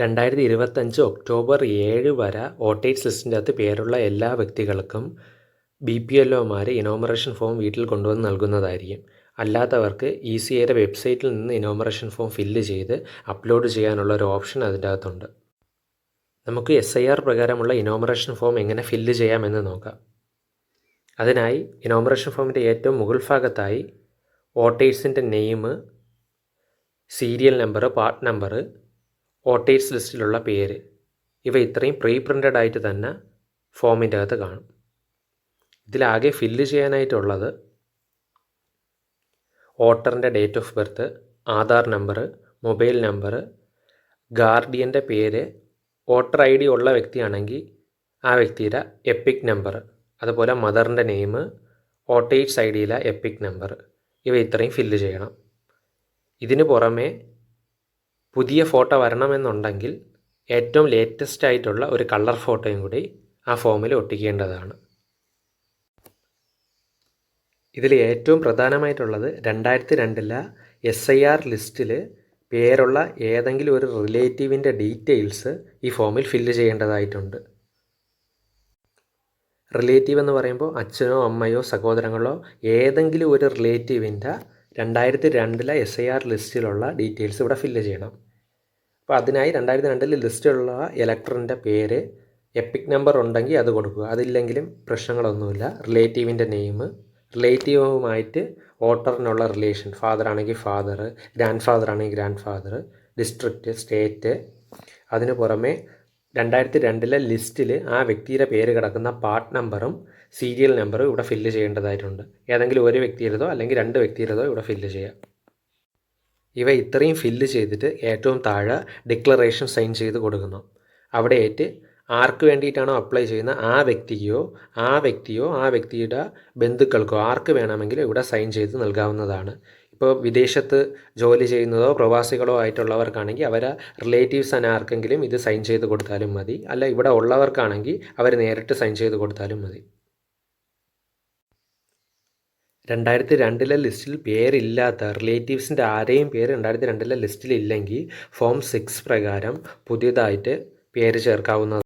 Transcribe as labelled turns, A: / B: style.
A: രണ്ടായിരത്തി ഇരുപത്തഞ്ച് ഒക്ടോബർ ഏഴ് വരെ ഓട്ടേറ്റ് ലിസ്റ്റിന്റെ അകത്ത് പേരുള്ള എല്ലാ വ്യക്തികൾക്കും ബി പി എൽ ഒമാർ ഇനോമറേഷൻ ഫോം വീട്ടിൽ കൊണ്ടുവന്ന് നൽകുന്നതായിരിക്കും. അല്ലാത്തവർക്ക് ഇ സി എയുടെ വെബ്സൈറ്റിൽ നിന്ന് ഇനോമറേഷൻ ഫോം ഫില്ല് ചെയ്ത് അപ്ലോഡ് ചെയ്യാനുള്ള ഒരു ഓപ്ഷൻ അതിന്റെ അകത്തുണ്ട്. നമുക്ക് എസ് ഐ ആർ പ്രകാരമുള്ള ഇനോമറേഷൻ ഫോം എങ്ങനെ ഫില്ല് ചെയ്യാമെന്ന് നോക്കാം. അതിനായി ഇനോമറേഷൻ ഫോമിന്റെ ഏറ്റവും മുകൾ ഭാഗത്തായി വോട്ടേഴ്സിന്റെ name serial number part number voters ലിസ്റ്റിലുള്ള പേര്. ഇവ ഇത്രയും പ്രീ പ്രിന്റഡ് ആയിട്ട് തന്നെ ഫോമിന്റെ അകത്ത് കാണും. ഇതിലാകെ ഫില്ല് ചെയ്യാനായിട്ടുള്ളത് ഓട്ടറിന്റെ date of birth Aadhaar number mobile number ഗാർഡിയന്റെ പേര് വോട്ടർ ഐ ഡി ഉള്ള വ്യക്തിയാണെങ്കിൽ ആ വ്യക്തിയുടെ എപ്പിക് നമ്പർ അതുപോലെ മദറിന്റെ നെയിം ഓട്ടേഴ്സ് ഐ ഡിയിലെ എപ്പിക് നമ്പർ ഇവ ഇത്രയും ഫില്ല് ചെയ്യണം. ഇതിന് പുറമെ പുതിയ ഫോട്ടോ വരണമെന്നുണ്ടെങ്കിൽ ഏറ്റവും ലേറ്റസ്റ്റ് ആയിട്ടുള്ള ഒരു കളർ ഫോട്ടോയും കൂടി ആ ഫോമിൽ ഒട്ടിക്കേണ്ടതാണ്. ഇതിൽ ഏറ്റവും പ്രധാനമായിട്ടുള്ളത് രണ്ടായിരത്തി രണ്ടിലെ എസ് ഐ ആർ ലിസ്റ്റിൽ പേരുള്ള ഏതെങ്കിലും ഒരു റിലേറ്റീവിന്റെ ഡീറ്റെയിൽസ് ഈ ഫോമിൽ ഫില്ല് ചെയ്യേണ്ടതായിട്ടുണ്ട്. റിലേറ്റീവ് എന്ന് പറയുമ്പോൾ അച്ഛനോ അമ്മയോ സഹോദരങ്ങളോ ഏതെങ്കിലും ഒരു റിലേറ്റീവിന്റെ രണ്ടായിരത്തി രണ്ടിലെ എസ് ഐ ആർ ലിസ്റ്റിലുള്ള ഡീറ്റെയിൽസ് ഇവിടെ ഫില്ല് ചെയ്യണം. അപ്പോൾ അതിനായി രണ്ടായിരത്തി രണ്ടിൽ ലിസ്റ്റിലുള്ള ഇലക്ടറിന്റെ പേര് എപ്പിക് നമ്പർ ഉണ്ടെങ്കിൽ അത് കൊടുക്കുക. അതില്ലെങ്കിലും പ്രശ്നങ്ങളൊന്നുമില്ല. റിലേറ്റീവിന്റെ നെയിം റിലേറ്റീവുമായിട്ട് വോട്ടറിനുള്ള റിലേഷൻ ഫാദർ ആണെങ്കിൽ ഫാദർ ഗ്രാൻഡ് ഫാദർ ആണെങ്കിൽ ഗ്രാൻഡ് ഫാദർ ഡിസ്ട്രിക്റ്റ് സ്റ്റേറ്റ് അതിന് പുറമെ രണ്ടായിരത്തി രണ്ടിലെ ലിസ്റ്റിൽ ആ വ്യക്തിയുടെ പേര് കിടക്കുന്ന പാർട്ട് നമ്പറും സീരിയൽ നമ്പറും ഇവിടെ ഫില്ല് ചെയ്യേണ്ടതായിട്ടുണ്ട്. ഏതെങ്കിലും ഒരു വ്യക്തിയുടേതോ അല്ലെങ്കിൽ രണ്ട് വ്യക്തിയുടേതോ ഇവിടെ ഫില്ല് ചെയ്യുക ഇവ ഇത്രയും ഫില്ല് ചെയ്തിട്ട് ഏറ്റവും താഴെ ഡിക്ലറേഷൻ സൈൻ ചെയ്ത് കൊടുക്കുന്നു. അവിടെ ഏറ്റ് ആർക്ക് വേണ്ടിയിട്ടാണോ അപ്ലൈ ചെയ്യുന്ന ആ വ്യക്തിയോ ആ വ്യക്തിയോ ആ വ്യക്തിയുടെ ബന്ധുക്കൾക്കോ ആർക്ക് വേണമെങ്കിലും ഇവിടെ സൈൻ ചെയ്ത് നൽകാവുന്നതാണ്. ഇപ്പോൾ വിദേശത്ത് ജോലി ചെയ്യുന്നതോ പ്രവാസികളോ ആയിട്ടുള്ളവർക്കാണെങ്കിൽ അവരെ റിലേറ്റീവ്സ് തന്നെ ആർക്കെങ്കിലും ഇത് സൈൻ ചെയ്ത് കൊടുത്താലും മതി. അല്ല ഇവിടെ ഉള്ളവർക്കാണെങ്കിൽ അവർ നേരിട്ട് സൈൻ ചെയ്ത് കൊടുത്താലും മതി. രണ്ടായിരത്തി രണ്ടിലെ ലിസ്റ്റിൽ പേരില്ലാത്ത റിലേറ്റീവ്സിന്റെ ആരെയും പേര് രണ്ടായിരത്തി രണ്ടിലെ ലിസ്റ്റിൽ ഇല്ലെങ്കിൽ ഫോം സിക്സ് പ്രകാരം പുതിയതായിട്ട് പേര് ചേർക്കാവുന്നതാണ്.